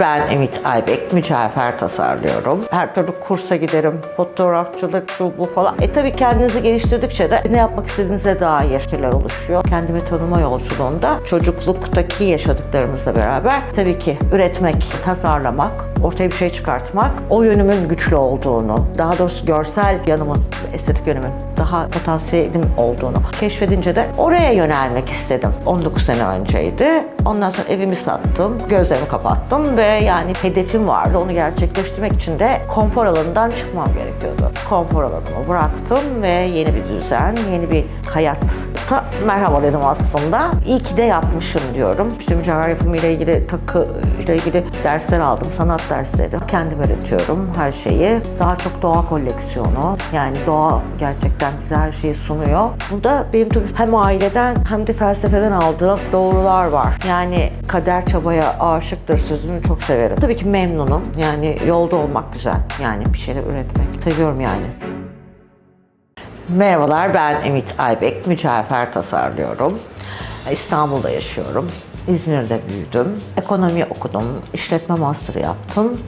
Ben Ümit Aybek, mücevher tasarlıyorum. Her türlü kursa giderim, fotoğrafçılık, şu bu falan. E tabii kendinizi geliştirdikçe de ne yapmak istediğinize dair fikirler oluşuyor. Kendimi tanıma yolculuğunda çocukluktaki yaşadıklarımızla beraber tabii ki üretmek, tasarlamak, ortaya bir şey çıkartmak, o yönümün güçlü olduğunu, daha doğrusu görsel yanımın, estetik yönümün daha potansiyelim olduğunu keşfedince de oraya yönelmek istedim. 19 sene önceydi. Ondan sonra evimi sattım, gözlerimi kapattım ve yani hedefim vardı. Onu gerçekleştirmek için de konfor alanından çıkmam gerekiyordu. Konfor alanımı bıraktım ve yeni bir düzen, yeni bir hayatta merhaba dedim aslında. İyi ki de yapmışım diyorum. İşte mücevher yapımı ile ilgili, takı ile ilgili dersler aldım, sanat dersleri. Kendim öğretiyorum her şeyi. Daha çok doğa koleksiyonu. Yani doğa gerçekten bize her şeyi sunuyor. Bunda benim tabii hem aileden hem de felsefeden aldığım doğrular var. Yani kader çabaya aşıktır sözünü çok severim. Tabii ki memnunum. Yani yolda olmak güzel. Yani bir şeyler üretmek. Seviyorum yani. Merhabalar, ben Ümit Aybek. Mücevher tasarlıyorum. İstanbul'da yaşıyorum. İzmir'de büyüdüm. Ekonomi okudum. işletme master yaptım.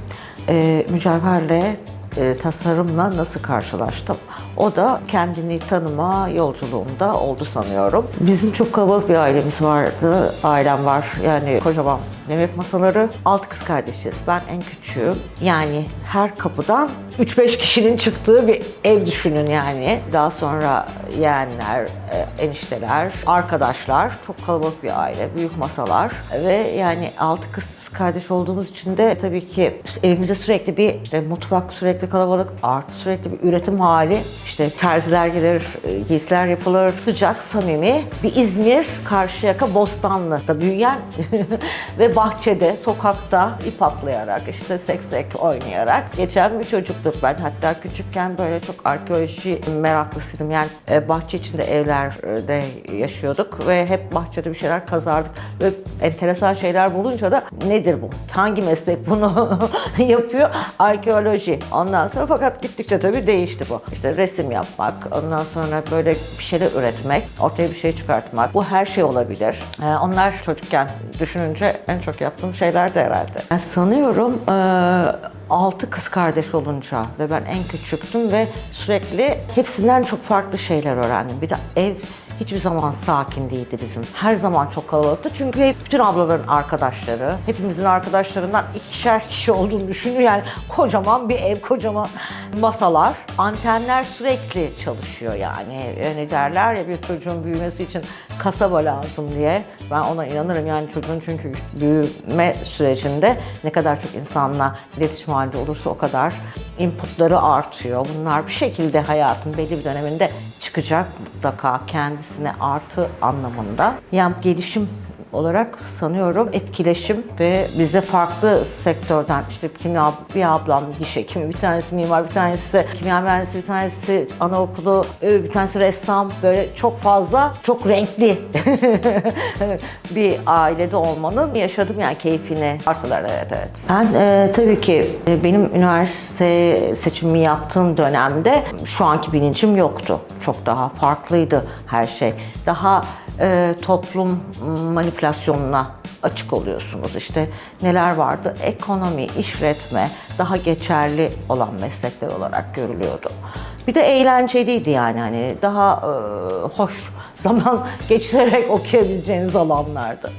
Ee, mücevherle, e, tasarımla nasıl karşılaştım? O da kendini tanıma yolculuğumda oldu sanıyorum. Bizim çok kalabalık bir ailemiz vardı. Ailem var. Yani kocaman yemek masaları. Altı kız kardeşiz. Ben en küçüğüm. Yani her kapıdan 3-5 kişinin çıktığı bir ev düşünün yani. Daha sonra yeğenler, e, enişteler, arkadaşlar. Çok kalabalık bir aile. Büyük masalar. Ve yani altı kız kardeş olduğumuz için de tabii ki evimizde sürekli bir işte mutfak sürekli kalabalık, artı sürekli bir üretim hali. İşte terziler gelir, e, giysiler yapılır. Sıcak, samimi bir İzmir, Karşıyaka, Bostanlı'da büyüyen ve bahçede, sokakta ip atlayarak, işte seksek oynayarak geçen bir çocuktuk ben. Hatta küçükken böyle çok arkeoloji meraklısıydım. Yani e, bahçe içinde evlerde yaşıyorduk ve hep bahçede bir şeyler kazardık. Ve enteresan şeyler bulunca da nedir bu? Hangi meslek bunu yapıyor? Arkeoloji. Ondan sonra fakat gittikçe tabii değişti bu. İşte resim yapmak, ondan sonra böyle bir şeyler üretmek, ortaya bir şey çıkartmak. Bu her şey olabilir. Ee, onlar çocukken düşününce en çok yaptığım şeyler de herhalde. Sanıyorum e, altı kız kardeş olunca ve ben en küçüktüm ve sürekli hepsinden çok farklı şeyler öğrendim. Bir de ev hiçbir zaman sakin değildi bizim. Her zaman çok kalabalıktı çünkü hep bütün ablaların arkadaşları, hepimizin arkadaşlarından ikişer kişi olduğunu düşünün. Yani kocaman bir ev, kocaman masalar. Antenler sürekli çalışıyor yani. Yani derler ya bir çocuğun büyümesi için kasaba lazım diye. Ben ona inanırım yani çocuğun çünkü büyüme sürecinde ne kadar çok insanla iletişim halinde olursa o kadar inputları artıyor. Bunlar bir şekilde hayatın belli bir döneminde çıkacak mutlaka kendisine artı anlamında. Yani gelişim olarak sanıyorum etkileşim ve bize farklı sektörden işte kimya bir ablam diş hekimi, bir tanesi mimar, bir tanesi kimya mühendisi, bir tanesi anaokulu, bir tanesi ressam böyle çok fazla çok renkli bir ailede olmanın yaşadım yani keyfini artılar evet evet. Ben e, tabii ki e, benim üniversite seçimimi yaptığım dönemde şu anki bilincim yoktu. Çok daha farklıydı her şey. Daha e, toplum manipülasyonuna açık oluyorsunuz. İşte neler vardı? Ekonomi, işletme daha geçerli olan meslekler olarak görülüyordu. Bir de eğlenceliydi yani hani daha e, hoş zaman geçirerek okuyabileceğiniz alanlardı.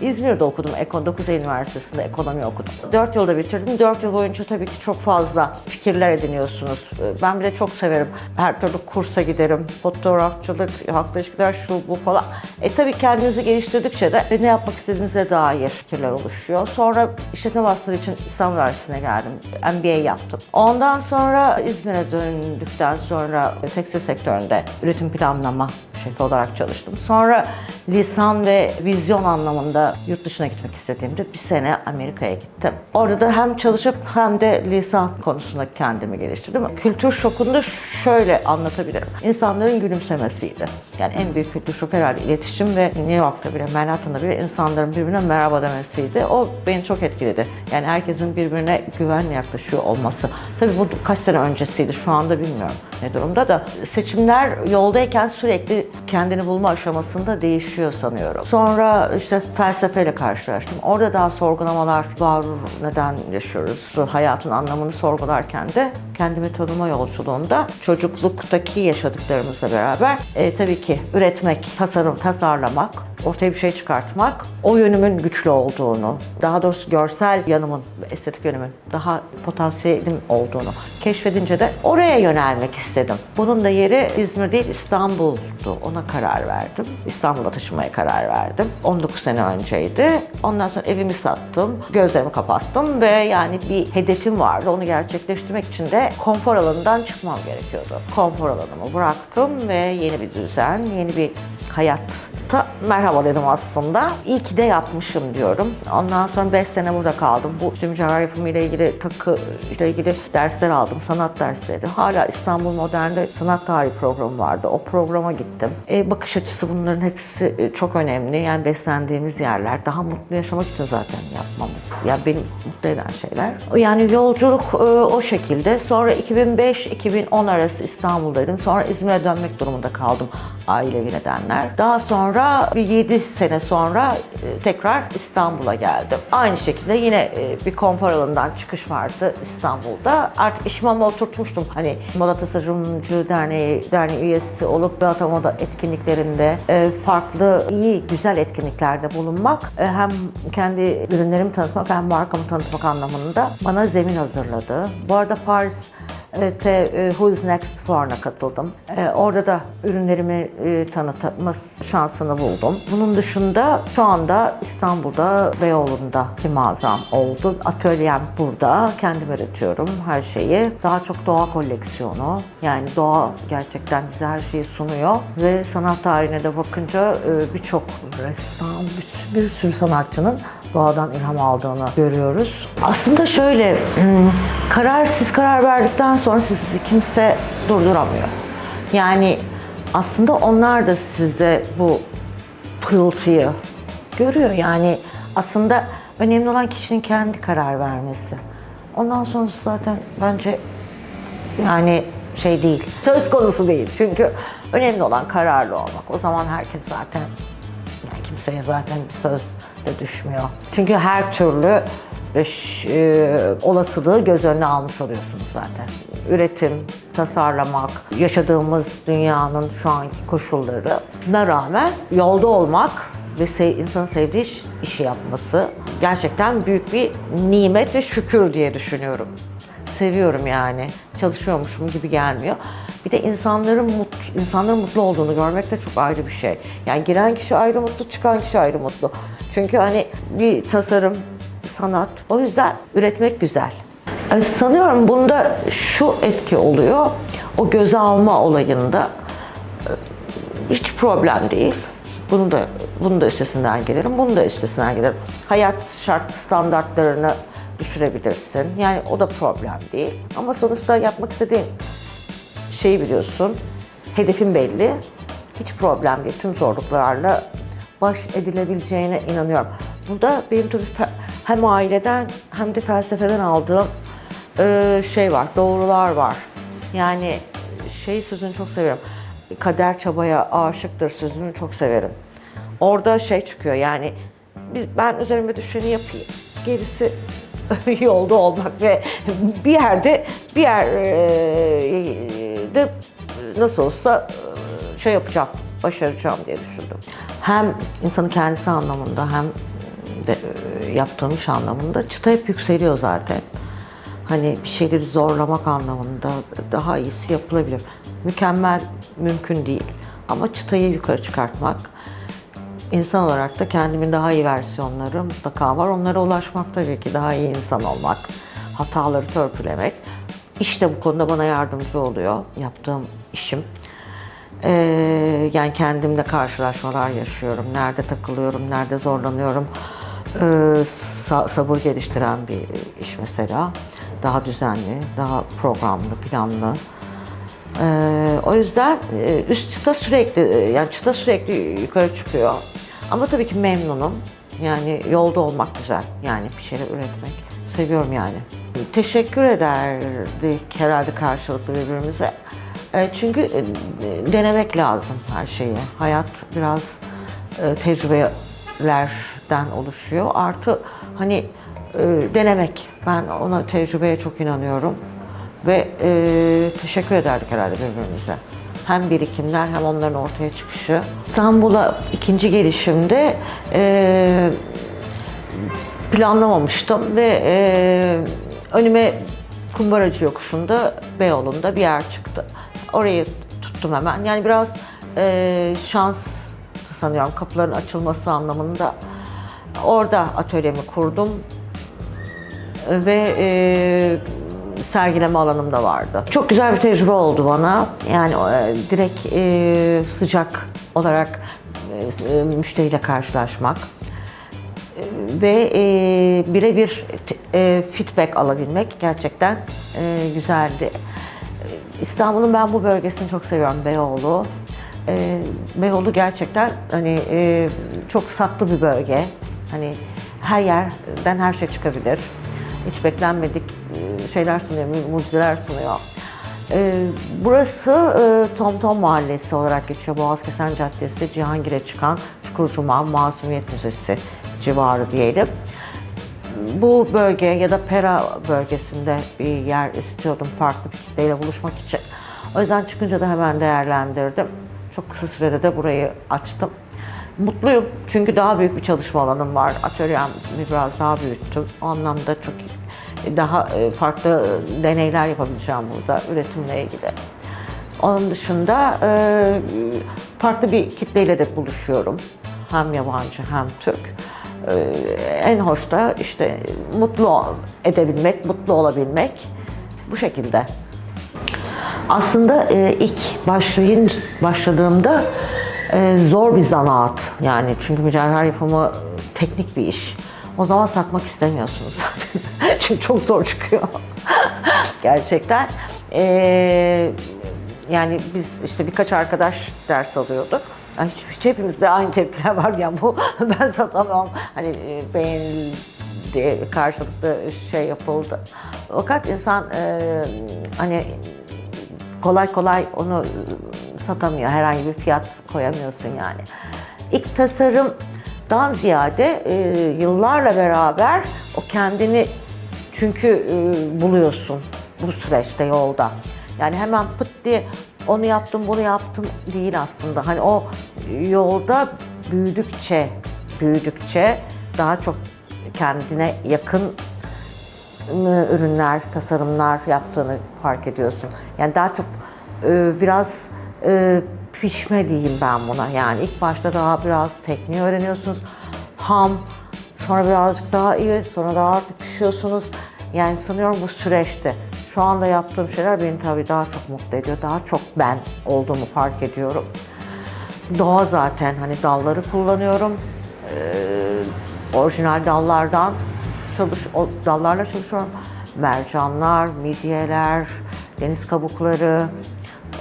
İzmir'de okudum. Ekon 9 Eylül Üniversitesi'nde ekonomi okudum. 4 yılda bitirdim. 4 yıl boyunca tabii ki çok fazla fikirler ediniyorsunuz. Ben bir de çok severim. Her türlü kursa giderim. Fotoğrafçılık, halkla ilişkiler, şu bu falan. E tabii kendinizi geliştirdikçe de ne yapmak istediğinize dair fikirler oluşuyor. Sonra işletme master için İstanbul Üniversitesi'ne geldim. MBA yaptım. Ondan sonra İzmir'e döndükten sonra tekstil sektöründe üretim planlama şefi olarak çalıştım. Sonra lisan ve vizyon anlamında yurt dışına gitmek istediğimde bir sene Amerika'ya gittim. Orada da hem çalışıp hem de lisan konusunda kendimi geliştirdim. Kültür şokunu da şöyle anlatabilirim. İnsanların gülümsemesiydi. Yani en büyük kültür şoku herhalde iletişim ve New York'ta bile, Manhattan'da bile insanların birbirine merhaba demesiydi. O beni çok etkiledi. Yani herkesin birbirine güvenle yaklaşıyor olması. Tabii bu kaç sene öncesiydi, şu anda bilmiyorum. ne durumda da seçimler yoldayken sürekli kendini bulma aşamasında değişiyor sanıyorum. Sonra işte felsefeyle karşılaştım. Orada daha sorgulamalar var. Neden yaşıyoruz? Hayatın anlamını sorgularken de kendimi tanıma yolculuğunda çocukluktaki yaşadıklarımızla beraber e, tabii ki üretmek, tasarım, tasarlamak, ortaya bir şey çıkartmak, o yönümün güçlü olduğunu, daha doğrusu görsel yanımın, estetik yönümün daha potansiyelim olduğunu keşfedince de oraya yönelmek istedim. Bunun da yeri İzmir değil İstanbul'du. Ona karar verdim. İstanbul'a taşınmaya karar verdim. 19 sene önceydi. Ondan sonra evimi sattım, gözlerimi kapattım ve yani bir hedefim vardı. Onu gerçekleştirmek için de konfor alanından çıkmam gerekiyordu. Konfor alanımı bıraktım ve yeni bir düzen, yeni bir hayat ta merhaba dedim aslında. İyi ki de yapmışım diyorum. Ondan sonra 5 sene burada kaldım. Bu işte mücevher yapımı ile ilgili takı ile ilgili dersler aldım. Sanat dersleri. Hala İstanbul Modern'de sanat tarihi programı vardı. O programa gittim. E, bakış açısı bunların hepsi e, çok önemli. Yani beslendiğimiz yerler. Daha mutlu yaşamak için zaten yapmamız. Yani beni mutlu eden şeyler. Yani yolculuk e, o şekilde. Sonra 2005-2010 arası İstanbul'daydım. Sonra İzmir'e dönmek durumunda kaldım ailevi nedenler. Daha sonra bir 7 sene sonra e, tekrar İstanbul'a geldim. Aynı şekilde yine e, bir konfor alanından çıkış vardı İstanbul'da. Artık işime oturtmuştum. Hani Moda Tasarımcı Derneği, derneği üyesi olup Galata Moda etkinliklerinde e, farklı iyi güzel etkinliklerde bulunmak hem kendi ürünlerimi tanıtmak hem markamı tanıtmak anlamında bana zemin hazırladı. Bu arada Paris Evet, e, Who's Next Fuarı'na katıldım. E, orada da ürünlerimi e, tanıtma şansını buldum. Bunun dışında şu anda İstanbul'da Beyoğlu'ndaki mağazam oldu. Atölyem burada. Kendim üretiyorum her şeyi. Daha çok doğa koleksiyonu. Yani doğa gerçekten bize her şeyi sunuyor. Ve sanat tarihine de bakınca e, birçok ressam, bir sürü sanatçının doğadan ilham aldığını görüyoruz. Aslında şöyle, hmm, karar siz karar verdikten sonra sizi kimse durduramıyor. Yani aslında onlar da sizde bu pırıltıyı görüyor. Yani aslında önemli olan kişinin kendi karar vermesi. Ondan sonrası zaten bence yani şey değil, söz konusu değil. Çünkü önemli olan kararlı olmak. O zaman herkes zaten kimseye zaten bir söz de düşmüyor. Çünkü her türlü e, e, olasılığı göz önüne almış oluyorsunuz zaten. Üretim, tasarlamak, yaşadığımız dünyanın şu anki koşullarına rağmen yolda olmak ve se- insanın sevdiği iş- işi yapması gerçekten büyük bir nimet ve şükür diye düşünüyorum seviyorum yani. Çalışıyormuşum gibi gelmiyor. Bir de insanların mutlu, insanların mutlu olduğunu görmek de çok ayrı bir şey. Yani giren kişi ayrı mutlu, çıkan kişi ayrı mutlu. Çünkü hani bir tasarım, sanat. O yüzden üretmek güzel. E, Sanıyorum bunda şu etki oluyor. O göze alma olayında e, hiç problem değil. Bunu da bunu da üstesinden gelirim, bunu da üstesinden gelirim. Hayat şart standartlarını düşürebilirsin. Yani o da problem değil. Ama sonuçta yapmak istediğin şeyi biliyorsun. Hedefin belli. Hiç problem değil. Tüm zorluklarla baş edilebileceğine inanıyorum. Burada benim tabii hem aileden hem de felsefeden aldığım e, şey var, doğrular var. Yani şey sözünü çok severim. Kader çabaya aşıktır sözünü çok severim. Orada şey çıkıyor yani biz, ben üzerime düşeni yapayım. Gerisi yolda olmak ve bir yerde bir yerde nasıl olsa e, şey yapacağım, başaracağım diye düşündüm. Hem insanın kendisi anlamında hem de e, yaptığım iş anlamında çıta hep yükseliyor zaten. Hani bir şeyleri zorlamak anlamında daha iyisi yapılabilir. Mükemmel mümkün değil ama çıtayı yukarı çıkartmak, İnsan olarak da kendimin daha iyi versiyonları mutlaka var. Onlara ulaşmak tabii ki daha iyi insan olmak, hataları törpülemek. İşte bu konuda bana yardımcı oluyor yaptığım işim. Ee, yani kendimle karşılaşmalar yaşıyorum. Nerede takılıyorum, nerede zorlanıyorum. Ee, sa- sabır geliştiren bir iş mesela. Daha düzenli, daha programlı, planlı. Ee, o yüzden e, üst çıta sürekli e, yani çıta sürekli yukarı çıkıyor. Ama tabii ki memnunum. Yani yolda olmak güzel. Yani bir şeyler üretmek. Seviyorum yani. Teşekkür ederdik herhalde karşılıklı birbirimize. E, çünkü e, denemek lazım her şeyi. Hayat biraz e, tecrübelerden oluşuyor. Artı hani denemek. Ben ona tecrübeye çok inanıyorum. Ve teşekkür ederdik herhalde birbirimize. Hem birikimler hem onların ortaya çıkışı. İstanbul'a ikinci gelişimde planlamamıştım ve önüme Kumbaracı yokuşunda Beyoğlu'nda bir yer çıktı. Orayı tuttum hemen. Yani biraz e, şans sanıyorum kapıların açılması anlamında. Orada atölyemi kurdum ve e, sergileme alanım da vardı. Çok güzel bir tecrübe oldu bana. Yani e, direkt e, sıcak olarak e, müşteriyle karşılaşmak ve e, birebir e, feedback alabilmek gerçekten e, güzeldi. İstanbul'un ben bu bölgesini çok seviyorum Beyoğlu. E, Beyoğlu gerçekten hani e, çok saklı bir bölge. Hani her yerden her şey çıkabilir. Hiç beklenmedik e, şeyler sunuyor, mu- mucizeler sunuyor. E, burası e, Tom Tom Mahallesi olarak geçiyor. Boğazkesen Caddesi, Cihangir'e çıkan Çukurcuma Masumiyet Müzesi civarı diyelim. Bu bölge ya da Pera bölgesinde bir yer istiyordum farklı bir kitleyle buluşmak için. O yüzden çıkınca da hemen değerlendirdim. Çok kısa sürede de burayı açtım. Mutluyum çünkü daha büyük bir çalışma alanım var. Atölyemi biraz daha büyüttüm. O anlamda çok daha e, farklı deneyler yapabileceğim burada üretimle ilgili. Onun dışında e, farklı bir kitleyle de buluşuyorum. Hem yabancı hem Türk. E, en hoş da işte mutlu edebilmek, mutlu olabilmek bu şekilde. Aslında e, ilk başlayın başladığımda e, zor bir zanaat yani çünkü mücevher yapımı teknik bir iş. O zaman satmak istemiyorsunuz zaten. çünkü çok zor çıkıyor. Gerçekten. E, yani biz işte birkaç arkadaş ders alıyorduk. Ay, Hiç, hepimizde aynı tepkiler var ya bu ben satamam hani e, beğenildi karşılıklı şey yapıldı. Fakat insan e, hani kolay kolay onu e, satamıyor. Herhangi bir fiyat koyamıyorsun yani. İlk tasarımdan ziyade e, yıllarla beraber o kendini çünkü e, buluyorsun bu süreçte yolda. Yani hemen pıt diye onu yaptım bunu yaptım değil aslında. Hani o yolda büyüdükçe büyüdükçe daha çok kendine yakın ıı, ürünler, tasarımlar yaptığını fark ediyorsun. Yani daha çok e, biraz e, pişme diyeyim ben buna. Yani ilk başta daha biraz tekniği öğreniyorsunuz. Ham, sonra birazcık daha iyi, sonra daha artık pişiyorsunuz. Yani sanıyorum bu süreçte. Şu anda yaptığım şeyler beni tabii daha çok mutlu ediyor. Daha çok ben olduğumu fark ediyorum. Doğa zaten hani dalları kullanıyorum. Ee, orijinal dallardan çalış o dallarla çalışıyorum. Mercanlar, midyeler, deniz kabukları.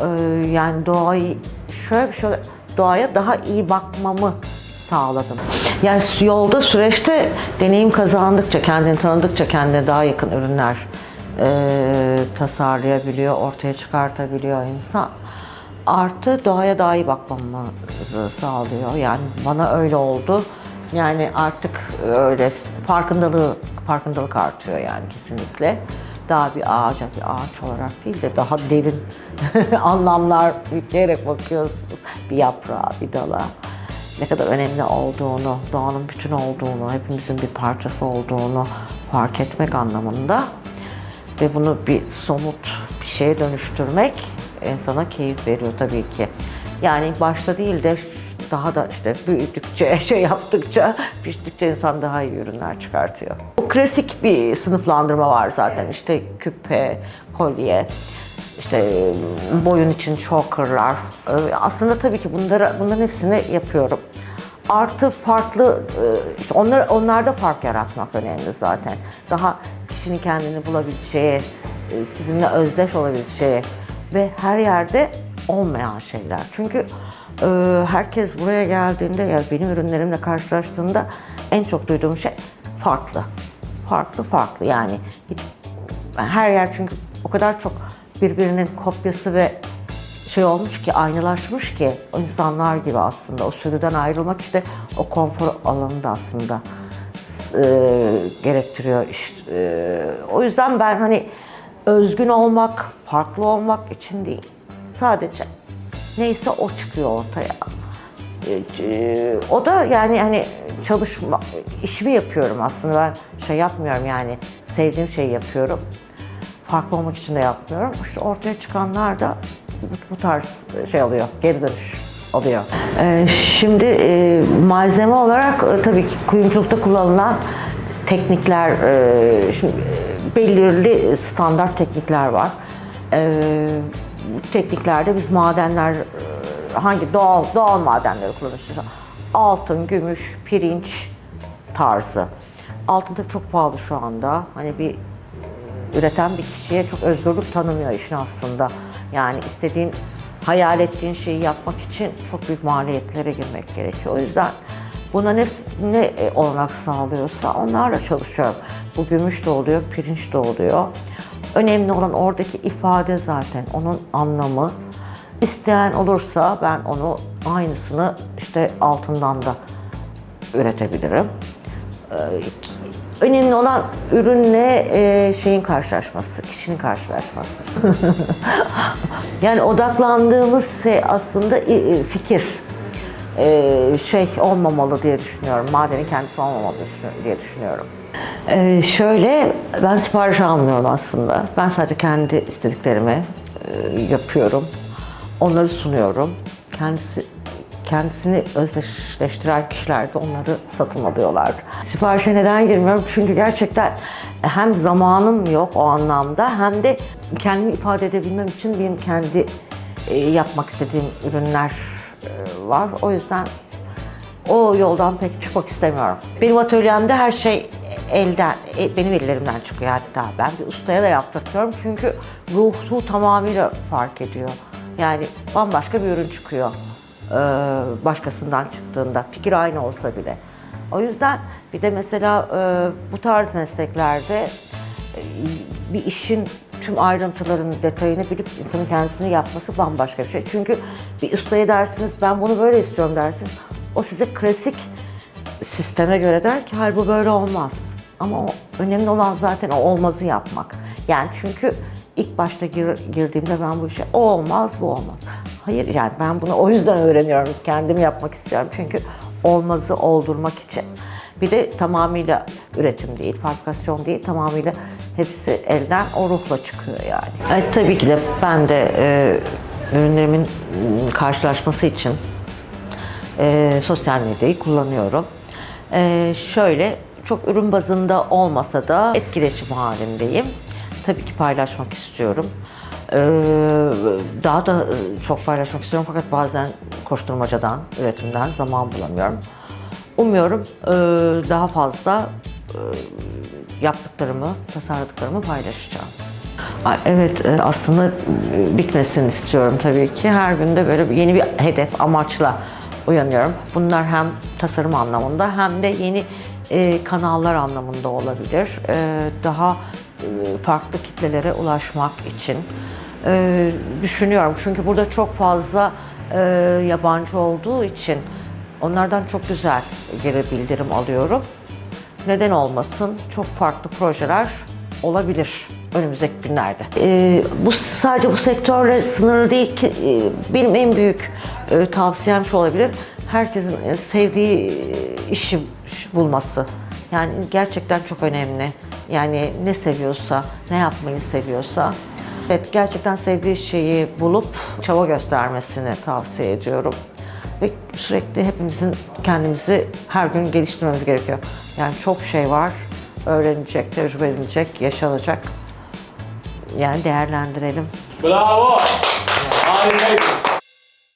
Ee, yani doğayı şöyle bir şey doğaya daha iyi bakmamı sağladım. Yani yolda süreçte deneyim kazandıkça, kendini tanıdıkça kendine daha yakın ürünler e, tasarlayabiliyor, ortaya çıkartabiliyor insan. Artı doğaya daha iyi bakmamızı sağlıyor. Yani bana öyle oldu. Yani artık öyle farkındalığı farkındalık artıyor yani kesinlikle. Daha bir ağaca bir ağaç olarak değil de daha derin anlamlar yükleyerek bakıyorsunuz. Bir yaprağa, bir dala ne kadar önemli olduğunu, doğanın bütün olduğunu, hepimizin bir parçası olduğunu fark etmek anlamında ve bunu bir somut bir şeye dönüştürmek insana keyif veriyor tabii ki. Yani başta değil de daha da işte büyüdükçe, şey yaptıkça, piştikçe insan daha iyi ürünler çıkartıyor. O klasik bir sınıflandırma var zaten işte küpe, kolye, işte boyun için chokerlar. Aslında tabii ki bunları, bunların hepsini yapıyorum. Artı farklı, e, işte onlar, onlarda fark yaratmak önemli zaten. Daha kişinin kendini bulabileceği, e, sizinle özdeş olabileceği ve her yerde olmayan şeyler. Çünkü e, herkes buraya geldiğinde ya benim ürünlerimle karşılaştığında en çok duyduğum şey farklı. Farklı farklı yani hiç her yer çünkü o kadar çok birbirinin kopyası ve şey olmuş ki, aynalaşmış ki o insanlar gibi aslında. O sürüden ayrılmak işte o konfor alanı da aslında e, gerektiriyor. işte. E, o yüzden ben hani özgün olmak, farklı olmak için değil. Sadece neyse o çıkıyor ortaya. E, c- O da yani hani çalışma, işimi yapıyorum aslında ben şey yapmıyorum yani sevdiğim şeyi yapıyorum. Farklı olmak için de yapmıyorum. İşte ortaya çıkanlar da bu, bu tarz şey oluyor, geri dönüş oluyor. Ee, şimdi e, malzeme olarak e, tabii ki kuyumculukta kullanılan teknikler, e, şimdi belirli standart teknikler var. Bu tekniklerde biz madenler hangi doğal doğal madenleri kullanıyoruz? Altın, gümüş, pirinç tarzı. Altın tabii çok pahalı şu anda. Hani bir üreten bir kişiye çok özgürlük tanımıyor işin aslında. Yani istediğin, hayal ettiğin şeyi yapmak için çok büyük maliyetlere girmek gerekiyor. O yüzden buna ne, ne e, olanak sağlıyorsa onlarla çalışıyorum. Bu gümüş de oluyor, pirinç de oluyor. Önemli olan oradaki ifade zaten, onun anlamı. İsteyen olursa ben onu aynısını işte altından da üretebilirim. Ee, Önemli olan ürünle e, şeyin karşılaşması, kişinin karşılaşması. yani odaklandığımız şey aslında fikir. E, şey olmamalı diye düşünüyorum. Madenin kendisi olmamalı diye düşünüyorum. E, şöyle, ben sipariş almıyorum aslında. Ben sadece kendi istediklerimi e, yapıyorum. Onları sunuyorum. Kendisi kendisini özdeşleştiren kişiler de onları satın alıyorlar. Siparişe neden girmiyorum? Çünkü gerçekten hem zamanım yok o anlamda hem de kendimi ifade edebilmem için benim kendi e, yapmak istediğim ürünler e, var. O yüzden o yoldan pek çıkmak istemiyorum. Benim atölyemde her şey elden, e, benim ellerimden çıkıyor hatta. Ben bir ustaya da yaptırtıyorum çünkü ruhu tamamıyla fark ediyor. Yani bambaşka bir ürün çıkıyor başkasından çıktığında. Fikir aynı olsa bile. O yüzden bir de mesela e, bu tarz mesleklerde e, bir işin tüm ayrıntılarını, detayını bilip insanın kendisini yapması bambaşka bir şey. Çünkü bir ustaya dersiniz, ben bunu böyle istiyorum dersiniz. O size klasik sisteme göre der ki hayır bu böyle olmaz. Ama o, önemli olan zaten o olmazı yapmak. Yani çünkü ilk başta gir- girdiğimde ben bu işe o olmaz bu olmaz. Hayır yani ben bunu o yüzden öğreniyorum. Kendim yapmak istiyorum. Çünkü olmazı oldurmak için. Bir de tamamıyla üretim değil, fabrikasyon değil, tamamıyla hepsi elden o ruhla çıkıyor yani. E, tabii ki de ben de e, ürünlerimin karşılaşması için e, sosyal medyayı kullanıyorum. E, şöyle çok ürün bazında olmasa da etkileşim halindeyim. Tabii ki paylaşmak istiyorum. E, daha da e, çok paylaşmak istiyorum fakat bazen koşturmacadan, üretimden zaman bulamıyorum. Umuyorum e, daha fazla e, yaptıklarımı, tasarladıklarımı paylaşacağım. Ay, Evet aslında bitmesini istiyorum tabii ki. Her günde böyle yeni bir hedef, amaçla uyanıyorum. Bunlar hem tasarım anlamında hem de yeni kanallar anlamında olabilir. Daha farklı kitlelere ulaşmak için e, düşünüyorum. Çünkü burada çok fazla e, yabancı olduğu için onlardan çok güzel geri bildirim alıyorum. Neden olmasın? Çok farklı projeler olabilir önümüzdeki günlerde. Ee, bu sadece bu sektörle sınırlı değil ki e, benim en büyük e, tavsiyem şu olabilir. Herkesin e, sevdiği e, işi iş bulması. Yani gerçekten çok önemli. Yani ne seviyorsa, ne yapmayı seviyorsa Evet, gerçekten sevdiği şeyi bulup çaba göstermesini tavsiye ediyorum. Ve sürekli hepimizin kendimizi her gün geliştirmemiz gerekiyor. Yani çok şey var, öğrenilecek, tecrübe edilecek, yaşanacak. Yani değerlendirelim. Bravo. Harikaydın.